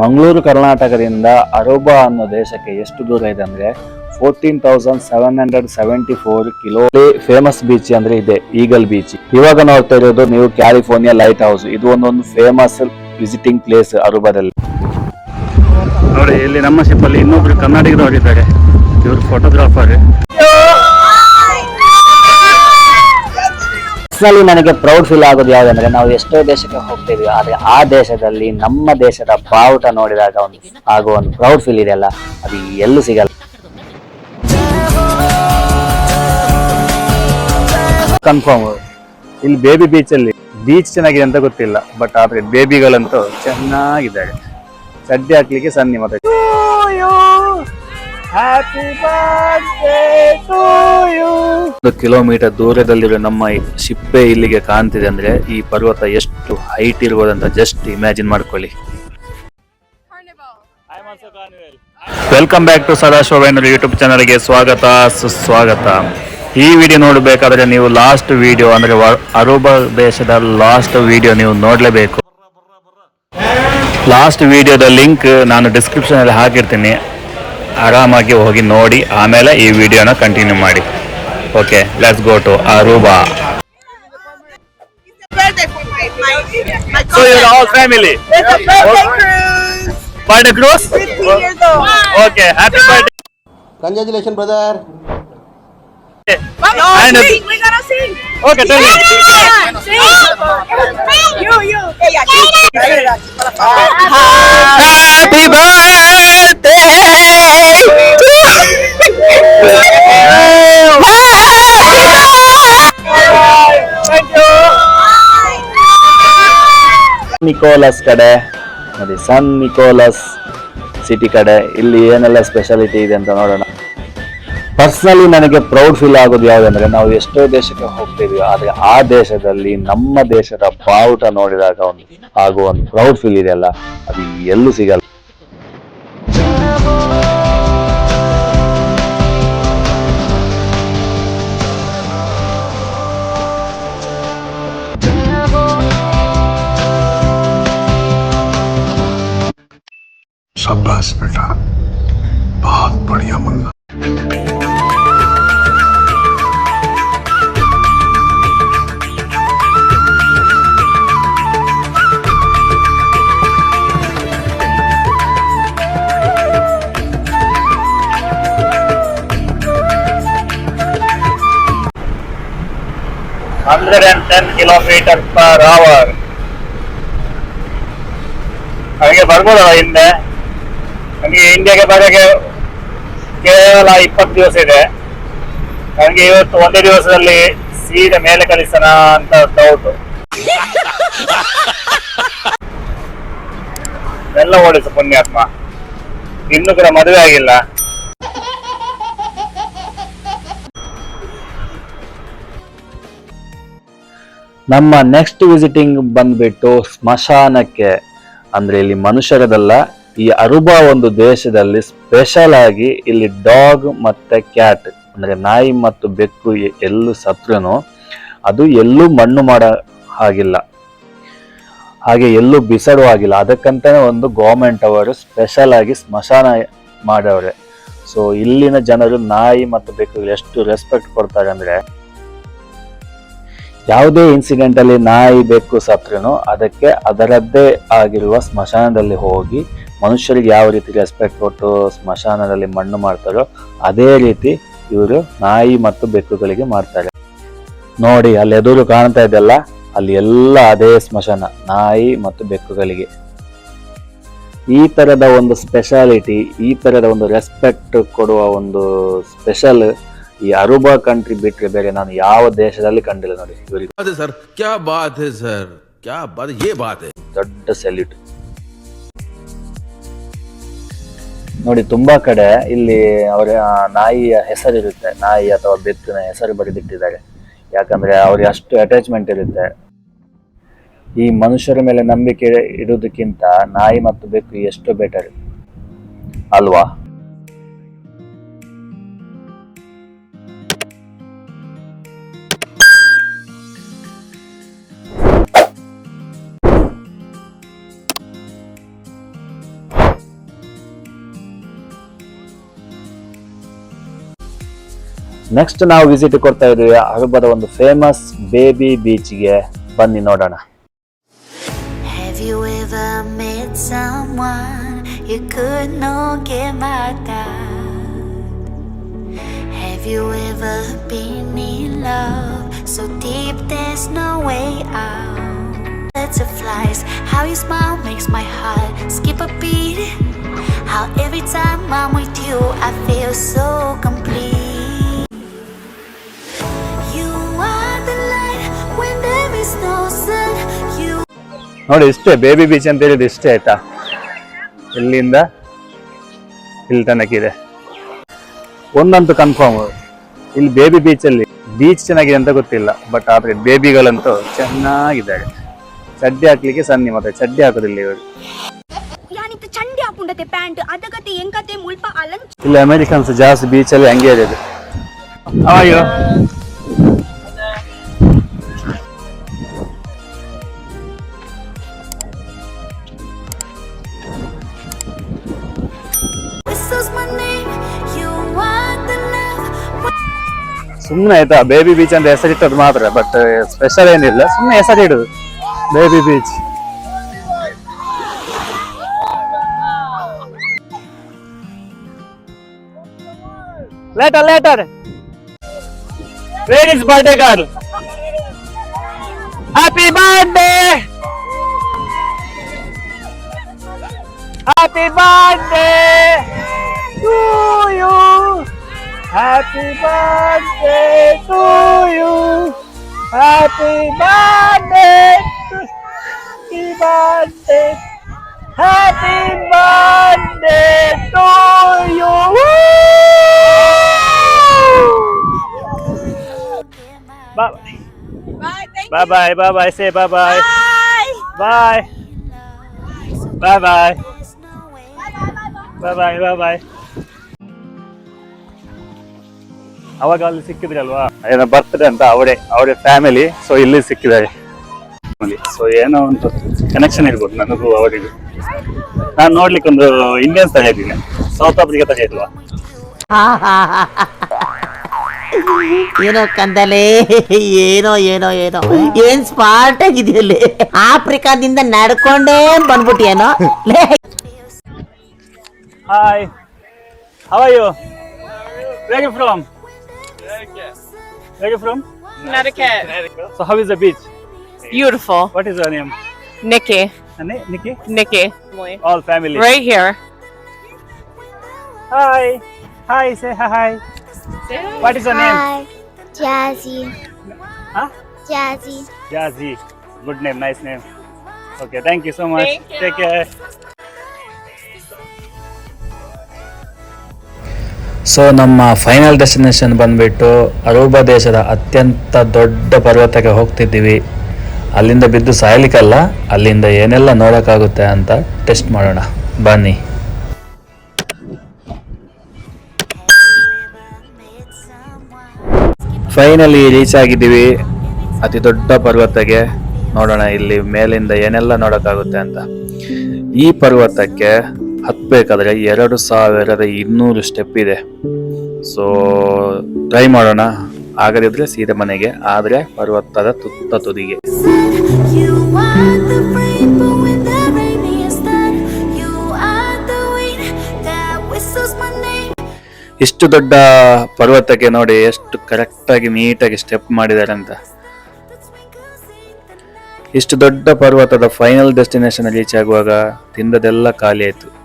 ಮಂಗಳೂರು ಕರ್ನಾಟಕದಿಂದ ಅರೋಬಾ ಅನ್ನೋ ದೇಶಕ್ಕೆ ಎಷ್ಟು ದೂರ ಇದೆ ಅಂದ್ರೆ fourteen thousand seven hundred seventy four kilo famous beach ಅಂದ್ರೆ ಇದೆ ಈಗಲ್ ಬೀಚ್ ಇವಾಗ ನೋಡ್ತಾ ಇರೋದು ನೀವು ಕ್ಯಾಲಿಫೋರ್ನಿಯಾ ಲೈಟ್ ಹೌಸ್ ಇದು ಒಂದೊಂದು ಫೇಮಸ್ ವಿಸಿಟಿಂಗ್ ಪ್ಲೇಸ್ ಅರುಬಾದಲ್ಲಿ ನೋಡಿ, ಇಲ್ಲಿ ನಮ್ಮ ಶಿಪ್ಪಲ್ಲಿ ಇನ್ನೊಬ್ರು ಕನ್ನಡಿಗರು ಇದ್ದಾರೆ ಇವರು ಫೋಟೋಗ್ರಾಫರ್ ಪರ್ಸನಲಿ ನನಗೆ ಪ್ರೌಡ್ ಫೀಲ್ ಆಗೋದು ಯಾವುದಂದ್ರೆ ನಾವು ಎಷ್ಟೋ ದೇಶಕ್ಕೆ ಹೋಗ್ತೀವಿ ಆದ್ರೆ ಆ ದೇಶದಲ್ಲಿ ನಮ್ಮ ದೇಶದ ಬಾವುಟ ನೋಡಿದಾಗ ಒಂದು ಆಗೋ ಒಂದು ಪ್ರೌಡ್ ಫೀಲ್ ಇದೆಯಲ್ಲ ಅದು ಎಲ್ಲೂ ಸಿಗಲ್ಲ. ಕನ್ಫರ್ಮ್ ಇಲ್ಲಿ ಬೇಬಿ ಬೀಚ್ ಅಲ್ಲಿ ಬೀಚ್ ಚೆನ್ನಾಗಿದೆ ಅಂತ ಗೊತ್ತಿಲ್ಲ ಬಟ್ ಆದ್ರೆ ಬೇಬಿಗಳಂತೂ ಚೆನ್ನಾಗಿದ್ದಾರೆ. ಚಡ್ಡಿ ಹಾಕ್ಲಿಕ್ಕೆ ಸನ್ನಿ ಮತ್ತೆ ಒಂದು ಕಿಲೋಮೀಟರ್ ದೂರದಲ್ಲಿರೋ ನಮ್ಮ ಈ ಶಿಪ್ಪೆ ಇಲ್ಲಿಗೆ ಕಾಣ್ತಿದೆ ಅಂದ್ರೆ ಈ ಪರ್ವತ ಎಷ್ಟು ಹೈಟ್ ಇರ್ಬೋದಂತ ಜಸ್ಟ್ ಇಮ್ಯಾಜಿನ್ ಮಾಡ್ಕೊಳ್ಳಿ. Welcome back to Sadashivendra YouTube ಚಾನಲ್ಗೆ ಸ್ವಾಗತ, ಸುಸ್ವಾಗತ. ಈ ವಿಡಿಯೋ ನೋಡಬೇಕಾದ್ರೆ ನೀವು ಲಾಸ್ಟ್ ವಿಡಿಯೋ ಅಂದ್ರೆ ಅರೂಬ ದೇಶದ ಲಾಸ್ಟ್ ವಿಡಿಯೋ ನೀವು ನೋಡಲೇಬೇಕು. ಲಾಸ್ಟ್ ವಿಡಿಯೋದ ಲಿಂಕ್ ನಾನು ಡಿಸ್ಕ್ರಿಪ್ಷನ್ ಅಲ್ಲಿ ಹಾಕಿರ್ತೀನಿ. ಆರಾಮಾಗಿ ಹೋಗಿ ನೋಡಿ ಆಮೇಲೆ ಈ ವಿಡಿಯೋನ ಕಂಟಿನ್ಯೂ ಮಾಡಿ okay let's go to Aruba birthday for my my my So you're all family. It's a birthday cruise. Birthday cruise? 15 years old. Okay, happy birthday. Congratulations, brother. Mama, And- sing. We gotta sing. Okay, tell me. Yeah, sing. You, you. Yeah, yeah. Happy birthday Nicholas ಕಡೆ, ನೋಡಿ ಸನ್ Nicolas city ಕಡೆ, ಇಲ್ಲಿ ಏನೆಲ್ಲ speciality ಇದೆ ಅಂತ ನೋಡೋಣ. Personally ನನಗೆ proud feel ಆಗೋದು ಯಾವುದಂದ್ರೆ ನಾವು ಎಷ್ಟೋ ದೇಶಕ್ಕೆ ಹೋಗ್ತೀವಿ ಆದ್ರೆ ಆ ದೇಶದಲ್ಲಿ ನಮ್ಮ ದೇಶದ ಬಾವುಟ ನೋಡಿದಾಗ ಒಂದು ಆಗುವ ಒಂದು ಪ್ರೌಡ್ ಫೀಲ್ ಇದೆಯಲ್ಲ ಅದು ಎಲ್ಲೂ ಸಿಗಲ್ಲ. शाबाश बेटा बहुत बढ़िया Munna Hundred and ten kilometers per hour. அங்கே பர்மோடா இல்லை ನನಗೆ ಇಂಡಿಯಾಗೆ ಬರೋಕ್ಕೆ ಕೇವಲ ಇಪ್ಪತ್ತು ದಿವಸ ಇದೆ. ನನಗೆ ಇವತ್ತು ಒಂದೇ ದಿವಸದಲ್ಲಿ ಸೀದಾ ಮೇಲೆ ಕಲಿಸೋಣ ಅಂತ ಡೌಟ್ ಎಲ್ಲ ಓಡಿಸು ಪುಣ್ಯಾತ್ಮ. ಇನ್ನು ಕೂಡ ಮದುವೆ ಆಗಿಲ್ಲ. ನಮ್ಮ ನೆಕ್ಸ್ಟ್ ವಿಸಿಟಿಂಗ್ ಬಂದ್ಬಿಟ್ಟು ಸ್ಮಶಾನಕ್ಕೆ, ಅಂದ್ರೆ ಇಲ್ಲಿ ಮನುಷ್ಯರದಲ್ಲ ಈ ಅರುಬಾ ಒಂದು ದೇಶದಲ್ಲಿ ಸ್ಪೆಷಲ್ ಆಗಿ ಇಲ್ಲಿ ಡಾಗ್ ಮತ್ತೆ ಕ್ಯಾಟ್ ಅಂದ್ರೆ ನಾಯಿ ಮತ್ತು ಬೆಕ್ಕು ಎಲ್ಲೂ ಸತ್ರುನು ಅದು ಎಲ್ಲೂ ಮಣ್ಣು ಮಾಡ ಹಾಗಿಲ್ಲ. ಹಾಗೆ ಎಲ್ಲೂ ಬಿಸಾಡುವ ಆಗಿಲ್ಲ. ಅದಕ್ಕಂತಾನೆ ಒಂದು ಗೌರ್ಮೆಂಟ್ ಅವರು ಸ್ಪೆಷಲ್ ಆಗಿ ಸ್ಮಶಾನ ಮಾಡವ್ರೆ. ಸೊ ಇಲ್ಲಿನ ಜನರು ನಾಯಿ ಮತ್ತು ಬೆಕ್ಕು ಎಷ್ಟು ರೆಸ್ಪೆಕ್ಟ್ ಕೊಡ್ತಾರೆ ಅಂದ್ರೆ ಯಾವುದೇ ಇನ್ಸಿಡೆಂಟ್ ಅಲ್ಲಿ ನಾಯಿ ಬೆಕ್ಕು ಸತ್ರನು ಅದಕ್ಕೆ ಅದರದ್ದೇ ಆಗಿರುವ ಸ್ಮಶಾನದಲ್ಲಿ ಹೋಗಿ ಮನುಷ್ಯರಿಗೆ ಯಾವ ರೀತಿ ರೆಸ್ಪೆಕ್ಟ್ ಕೊಟ್ಟು ಸ್ಮಶಾನದಲ್ಲಿ ಮಣ್ಣು ಮಾಡ್ತಾರೋ ಅದೇ ರೀತಿ ಇವರು ನಾಯಿ ಮತ್ತು ಬೆಕ್ಕುಗಳಿಗೆ ಮಾಡ್ತಾರೆ ನೋಡಿ ಅಲ್ಲಿ ಎದುರು ಕಾಣ್ತಾ ಇದೆಲ್ಲ ಅಲ್ಲಿ ಎಲ್ಲ ಅದೇ ಸ್ಮಶಾನ ನಾಯಿ ಮತ್ತು ಬೆಕ್ಕುಗಳಿಗೆ. ಈ ಥರದ ಒಂದು ಸ್ಪೆಷಾಲಿಟಿ ಈ ಥರದ ಒಂದು ರೆಸ್ಪೆಕ್ಟ್ ಕೊಡುವ ಒಂದು ಸ್ಪೆಷಲ್ ಈ ಅರುಬಾ ಕಂಟ್ರಿ ಬಿಟ್ಟರೆ ಬೇರೆ ನಾನು ಯಾವ ದೇಶದಲ್ಲಿ ಕಂಡಿಲ್ಲ ನೋಡಿ ಇವರಿಗೆ. ದೊಡ್ಡ ಸೆಲ್ಯೂಟ್ ನೋಡಿ, ತುಂಬಾ ಕಡೆ ಇಲ್ಲಿ ಅವರ ನಾಯಿಯ ಹೆಸರಿರುತ್ತೆ. ನಾಯಿ ಅಥವಾ ಬೆತ್ತಿನ ಹೆಸರು ಬರೆದಿಟ್ಟಿದ್ದಾರೆ. ಯಾಕಂದ್ರೆ ಅವ್ರಿಗೆ ಅಷ್ಟು ಅಟ್ಯಾಚ್ಮೆಂಟ್ ಇರುತ್ತೆ. ಈ ಮನುಷ್ಯರ ಮೇಲೆ ನಂಬಿಕೆ ಇಡುವುದಕ್ಕಿಂತ ನಾಯಿ ಮತ್ತು ಬೆಕ್ಕು ಎಷ್ಟು ಬೆಟರ್ ಅಲ್ವಾ? ನೆಕ್ಸ್ಟ್ ನಾವು ವಿಸಿಟ್ ಕೊಡ್ತಾ ಇದೀವಿ ಅರಬದ ಒಂದು ಫೇಮಸ್ ಬೇಬಿ ಬೀಚ್ಗೆ ಬನ್ನಿ ನೋಡೋಣ? Have you ever been in love so deep there's no way out? Butterflies, how you smile makes my heart skip a beat. How every time I'm with you, I feel so complete. ನೋಡಿ ಇಷ್ಟೇ baby beach ಅಂತ ಹೇಳಿದ್ರೆ ಇಷ್ಟೇ ಆಯ್ತಾ? ಇಲ್ಲಿಂದ ಇಲ್ಲಿ ತನಕಿದೆ ಒಂದಂತೂ confirm ಇಲ್ಲಿ ಬೇಬಿ ಬೀಚ್ ಅಲ್ಲಿ ಬೀಚ್ ಚೆನ್ನಾಗಿದೆ ಅಂತ ಗೊತ್ತಿಲ್ಲ ಬಟ್ ಆದ್ರೆ ಬೇಬಿಗಳಂತೂ ಚೆನ್ನಾಗಿದ್ದಾರೆ. ಚಡ್ಡಿ ಹಾಕ್ಲಿಕ್ಕೆ ಸನ್ನಿ ಮತ್ತೆ ಚಡ್ಡಿ ಹಾಕೋದಿಲ್ಲ ಇವರು. ಇಲ್ಲಿ ಅಮೆರಿಕನ್ಸ್ ಜಾಸ್ತಿ ಬೀಚ್ ಅಲ್ಲಿ ಹಂಗೆ ಇದೆ. ಅಯ್ಯೋ ಸುಮ್ಮನೆ ಆಯ್ತಾ ಬೇಬಿ ಬೀಚ್ ಅಂತ ಹೆಸರಿಟ್ಟದ್ದು ಮಾತ್ರ ಬಟ್ ಸ್ಪೆಷಲ್ ಏನಿಲ್ಲ ಸುಮ್ಮನೆ ಹೆಸರಿಡುದು baby beach later later is birthday girl happy birthday happy birthday to you Happy birthday to you. Happy birthday. Happy birthday. Happy birthday to you. Bye Bye. Thank bye bye bye bye. Say bye bye. Bye. Bye bye. Bye bye bye bye. ಅವಾಗ ಅಲ್ಲಿ ಸಿಕ್ಕಿದ್ರಲ್ವಾ? ಏನೋ birthday ಅಂತ ಅವಡೆ ಅವಡೆ family so ಇಲ್ಲಿ ಸಿಕ್ಕಿದ್ದಾರೆ. So ಏನೋ ಒಂದು connection ಇರ್ಬೋದು ನನಗೂ ಅವರಿಗೂ ನಾನು ನೋಡ್ಲಿಕ್ಕೆ ಒಂದು ಇಂಡಿಯನ್ಸ್ ಇದ್ದೀನಿ. ಸೌತ್ ಆಫ್ರಿಕಾ ಇಲ್ವಾ? ಏನೋ ಕಂದಲೆ ಏನೋ ಏನೋ ಏನೋ. ಏನ್ ಸ್ಮಾರ್ಟ್ ಆಗಿದೆಯಲ್ಲಿ ಆಫ್ರಿಕಾದಿಂದ ನಡ್ಕೊಂಡೇ ಬಂದ್ಬಿಟ್ಟಿಯೇನೋ? Hi how are you where you from Where are you from? Connecticut. So how is the beach? Beautiful. What is your name? Nikki. Nikki? Nikki. All family. Right here. Hi. Hi, say hi. hi. What is your name? Hi, Jazzy. Huh? Jazzy. Jazzy. Good name, nice name. Okay, thank you so much. Thank you. Take care. So ನಮ್ಮ final destination ಬಂದ್ಬಿಟ್ಟು Aruba ದೇಶದ ಅತ್ಯಂತ ದೊಡ್ಡ ಪರ್ವತಕ್ಕೆ ಹೋಗ್ತಿದ್ದೀವಿ. ಅಲ್ಲಿಂದ ಬಿದ್ದು ಸಾಯ್ಲಿಕ್ಕಲ್ಲ, ಅಲ್ಲಿಂದ ಏನೆಲ್ಲ ನೋಡೋಕ್ಕಾಗುತ್ತೆ ಅಂತ ಟೆಸ್ಟ್ ಮಾಡೋಣ. ಬನ್ನಿ. ಫೈನಲಿ ರೀಚ್ ಆಗಿದ್ದೀವಿ. ಅತಿ ದೊಡ್ಡ ಪರ್ವತಕ್ಕೆ ನೋಡೋಣ ಇಲ್ಲಿ ಮೇಲಿಂದ ಏನೆಲ್ಲ ನೋಡೋಕ್ಕಾಗುತ್ತೆ ಅಂತ. ಈ ಪರ್ವತಕ್ಕೆ ಹತ್ಬೇಕಾದ್ರೆ ಎರಡು ಸಾವಿರದ ಇನ್ನೂರು ಸ್ಟೆಪ್ ಇದೆ. ಸೊ ಟ್ರೈ ಮಾಡೋಣ. ಆಗದಿದ್ರೆ ಸೀದಾ ಮನೆಗೆ, ಆದರೆ ಪರ್ವತದ ತುತ್ತ ತುದಿಗೆ. ಇಷ್ಟು ದೊಡ್ಡ ಪರ್ವತಕ್ಕೆ ನೋಡಿ ಎಷ್ಟು ಕರೆಕ್ಟಾಗಿ ನೀಟಾಗಿ ಸ್ಟೆಪ್ ಮಾಡಿದ್ದಾರೆ ಅಂತ. ಇಷ್ಟು ದೊಡ್ಡ ಪರ್ವತದ ಫೈನಲ್ ಡೆಸ್ಟಿನೇಷನ್ ರೀಚ್ ಆಗುವಾಗ ತಿಂದದೆಲ್ಲ ಖಾಲಿ ಆಯ್ತು.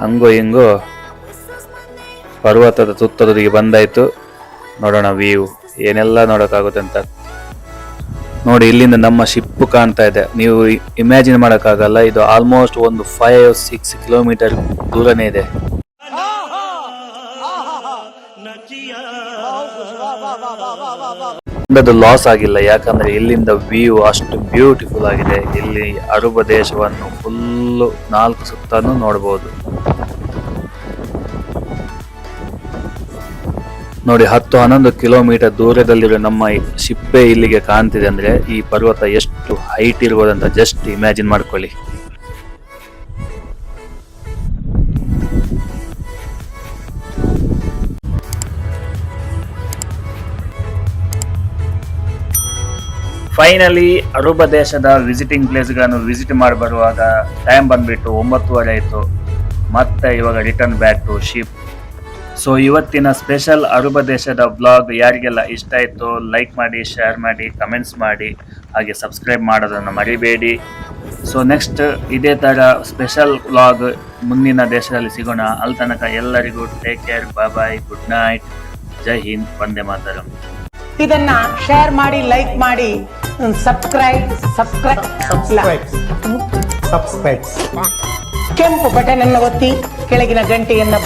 ಹಂಗೋ ಹಿಂಗೋ ಪರ್ವತದ ತುತ್ತದೊಂದಿಗೆ ಬಂದಾಯ್ತು. ನೋಡೋಣ ವ್ಯೂ. ಏನೆಲ್ಲ ನೋಡೋಕ್ಕಾಗುತ್ತೆ ಅಂತ. ನೋಡಿ, ಇಲ್ಲಿಂದ ನಮ್ಮ ಶಿಪ್ ಕಾಣ್ತಾ ಇದೆ. ನೀವು ಇಮ್ಯಾಜಿನ್ ಮಾಡೋಕ್ಕಾಗಲ್ಲ. ಇದು ಆಲ್ಮೋಸ್ಟ್ ಒಂದು ಫೈವ್ ಸಿಕ್ಸ್ ಕಿಲೋಮೀಟರ್ ದೂರನೇ ಇದೆ. ಅದು ಲಾಸ್ ಆಗಿಲ್ಲ. ಯಾಕಂದ್ರೆ ಇಲ್ಲಿಂದ ವ್ಯೂ ಅಷ್ಟು ಬ್ಯೂಟಿಫುಲ್ ಆಗಿದೆ. ಇಲ್ಲಿ ಅರುಬ ದೇಶವನ್ನು ಫುಲ್ಲು ನಾಲ್ಕು ಸುತ್ತಾನು ನೋಡಬಹುದು ನೋಡಿ, ಹತ್ತು ಹನ್ನೊಂದು ಕಿಲೋಮೀಟರ್ ದೂರದಲ್ಲಿರೋ ನಮ್ಮ ಶಿಪ್ಪೆ ಇಲ್ಲಿಗೆ ಕಾಣ್ತಿದೆ ಅಂದ್ರೆ ಈ ಪರ್ವತ ಎಷ್ಟು ಹೈಟ್ ಇರ್ಬೋದಂತ ಜಸ್ಟ್ ಇಮ್ಯಾಜಿನ್ ಮಾಡ್ಕೊಳ್ಳಿ. ಫೈನಲಿ ಅರುಬ ದೇಶದ ವಿಸಿಟಿಂಗ್ ಪ್ಲೇಸ್ಗಳನ್ನು ವಿಸಿಟ್ ಮಾಡಿ ಬರುವಾಗ ಟೈಮ್ ಬಂದ್ಬಿಟ್ಟು ಒಂಬತ್ತುವರೆ ಆಯಿತು. ಮತ್ತೆ ಇವಾಗ return back to ship so ಇವತ್ತಿನ ಸ್ಪೆಷಲ್ ಅರುಬ ದೇಶದ ಬ್ಲಾಗ್ ಯಾರಿಗೆಲ್ಲ ಇಷ್ಟ ಆಯಿತು ಲೈಕ್ ಮಾಡಿ ಶೇರ್ ಮಾಡಿ ಕಮೆಂಟ್ಸ್ ಮಾಡಿ, ಹಾಗೆ ಸಬ್ಸ್ಕ್ರೈಬ್ ಮಾಡೋದನ್ನು ಮರಿಬೇಡಿ. ಸೊ ನೆಕ್ಸ್ಟ್ ಇದೇ ಥರ ಸ್ಪೆಷಲ್ ವ್ಲಾಗ್ ಮುಂದಿನ ದೇಶದಲ್ಲಿ ಸಿಗೋಣ. ಅಲ್ಲಿ ತನಕ ಎಲ್ಲರಿಗೂ take care bye good night Jai Hind, Vande Mataram. ಇದನ್ನ ಶೇರ್ ಮಾಡಿ ಲೈಕ್ ಮಾಡಿ. ಸಬ್ಸ್ಕ್ರೈಬ್ ಸಬ್ಸ್ಕ್ರೈಬ್ ಸಬ್ಸ್ಕ್ರೈಬ್ ಸಬ್ಸ್ಕ್ರೈಬ್ ಕೆಂಪು ಬಟನ್ ಅನ್ನು ಒತ್ತಿ ಕೆಳಗಿನ ಗಂಟೆಯನ್ನ